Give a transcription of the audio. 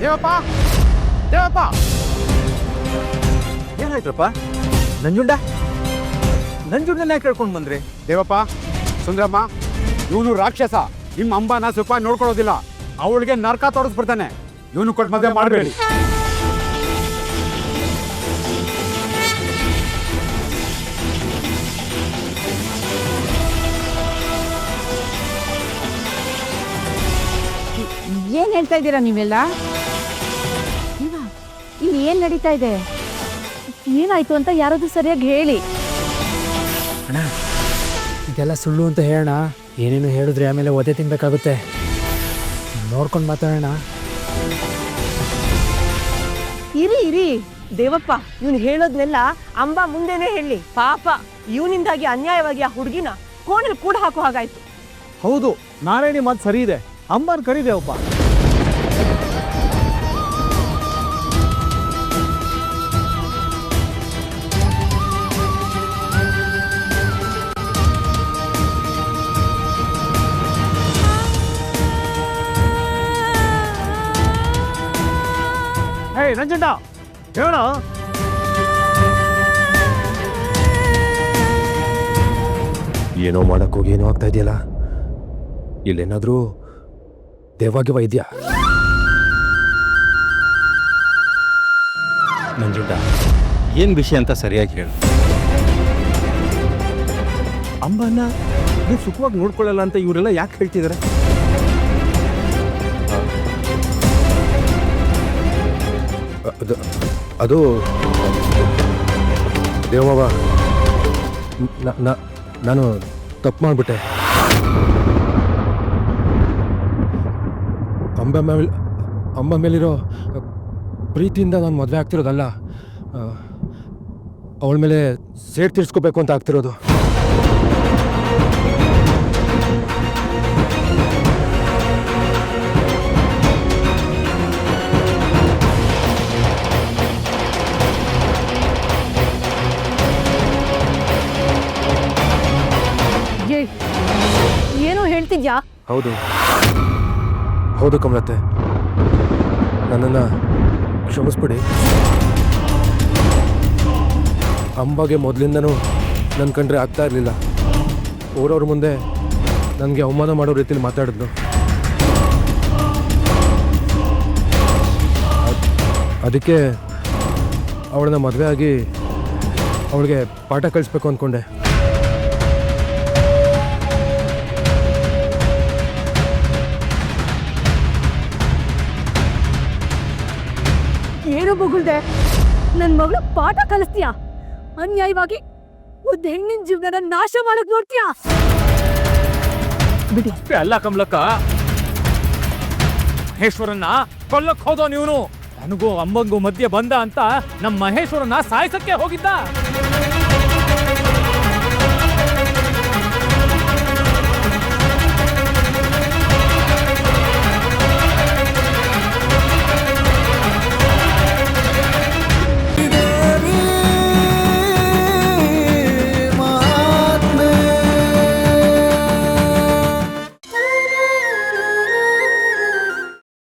ದೇವಪ್ಪ! ದೇವಪ್ಪ! ಏನಾಯ್ತಪ್ಪ? ನಂಜುಂಡ? ನಂಜುಂಡನ ಯಾಕೆ ಕೇಳ್ಕೊಂಡು ಬಂದ್ರಿ? ದೇವಪ್ಪ ಸುಂದ್ರಮ್ಮ ಇವನು ರಾಕ್ಷಸ. ನಿಮ್ಮ ಅಂಬಾನ ಸ್ವಲ್ಪ ನೋಡ್ಕೊಳ್ಳೋದಿಲ್ಲ. ಅವಳಿಗೆ ನರಕ ತೋರಿಸ್ಬಿಡ್ತಾನೆ. ಇವನು ಕೊಟ್ಟು ಮದುವೆ ಮಾಡಬೇಡಿ. ಏನ್ ಹೇಳ್ತಾ ಇದ್ದೀರಾ ನೀವೆಲ್ಲ? ಇಲ್ಲಿ ಏನ್ ನಡೀತಾ ಇದೆ? ಏನಾಯ್ತು ಅಂತ ಯಾರಾದ್ರೂ ಸರಿಯಾಗಿ ಹೇಳಿ. ಅಣ್ಣ ಇದೆಲ್ಲ ಸುಳ್ಳು ಅಂತ ಹೇಳೋಣ ಏನೇನು ಹೇಳಿದ್ರೆ ಆಮೇಲೆ ಒದೆ ತಿನ್ಬೇಕಾಗುತ್ತೆ. ನೋಡ್ಕೊಂಡು ಮಾತಾಡೋಣ. ಇರಿ ಇರಿ. ದೇವಪ್ಪ ಇವನು ಹೇಳೋದ್ನೆಲ್ಲ ಅಂಬಾ ಮುಂದೆನೆ ಹೇಳಿ. ಪಾಪ ಇವನಿಂದಾಗಿ ಅನ್ಯಾಯವಾಗಿ ಆ ಹುಡುಗಿನ ಕೋಣಲ್ಲಿ ಕೂಡ ಹಾಕೋ ಹಾಗಾಯ್ತು. ಹೌದು ನಾರಾಯಣಿ ಮಾತು ಸರಿ ಇದೆ. ಅಂಬಾನ್ ಕರೀದೇವಪ್ಪ ಹೇ ನಂಜಂಡ ಹೇಳ ಏನೋ ಮಾಡಕ್ಕೋಗಿ ಏನೋ ಆಗ್ತಾ ಇದೆಯಲ್ಲ? ಇಲ್ಲೇನಾದ್ರೂ ದೇವಾಗ್ಯವ ಇದೆಯಾ ನಂಜುಂಡ ಏನು ವಿಷಯ ಅಂತ ಸರಿಯಾಗಿ ಹೇಳು. ಅಂಬನ್ನ ನೀವು ಸುಖವಾಗಿ ನೋಡ್ಕೊಳ್ಳಲ್ಲ ಅಂತ ಇವರೆಲ್ಲ ಯಾಕೆ ಹೇಳ್ತಿದ್ದಾರೆ ಅದು ಅದು ದೇವವ ನಾನು ತಪ್ಪು ಮಾಡಿಬಿಟ್ಟೆ. ಅಂಬೆ ಮೇಲೆ, ಅಂಬ ಮೇಲಿರೋ ಪ್ರೀತಿಯಿಂದ ನಾನು ಮದುವೆ ಆಗ್ತಿರೋದಲ್ಲ ಅವಳ ಮೇಲೆ ತೀರ್ಸ್ಕೋಬೇಕು ಅಂತ ಆಗ್ತಿರೋದು. ಹೇಳ್ತಿದ್ಯಾ ಹೌದು. ಹೌದು ಕಮಲತ್ತೆ. ನನ್ನನ್ನು ಕ್ಷಮಿಸ್ಬಿಡಿ. ಅಂಬಾಗೆ ಮೊದಲಿಂದನೂ ನನ್ನ ಕಂಡ್ರೆ ಆಗ್ತಾ ಇರಲಿಲ್ಲ. ಊರವ್ರ ಮುಂದೆ ನನಗೆ ಅವಮಾನ ಮಾಡೋ ರೀತಿಲಿ ಮಾತಾಡಿದ್ಲು. ಅದ್- ಅದಕ್ಕೆ ಅವಳನ್ನ ಮದುವೆ ಆಗಿ ಅವಳಿಗೆ ಪಾಠ ಕಳಿಸ್ಬೇಕು ಅಂದ್ಕೊಂಡೆ ಬೊಗಳ್ದೆ ನನ್ ಮಗಳು ಪಾಠ ಕಲಿಸ್ತೀಯಾ? ಅನ್ಯಾಯವಾಗಿ ಒಂದ್ ಹೆಣ್ಣಿನ ಜೀವನ ನಾಶ ಮಾಡಕ್ ನೋಡ್ತೀಯಾ? ಬಿಡಿ. ಅಲ್ಲ ಕಮಲಕ್ಕ. ಮಹೇಶ್ವರನ್ನ ಕೊಲ್ಲಕ್ ಹೋದೋ ನೀವು ನನಗೂ ಅಮ್ಮಂಗೂ ಮಧ್ಯೆ ಬಂದ ಅಂತ ನಮ್ಮ ಮಹೇಶ್ವರನ್ನ ಸಾಯಿಸಕ್ಕೆ ಹೋಗಿದ್ದ.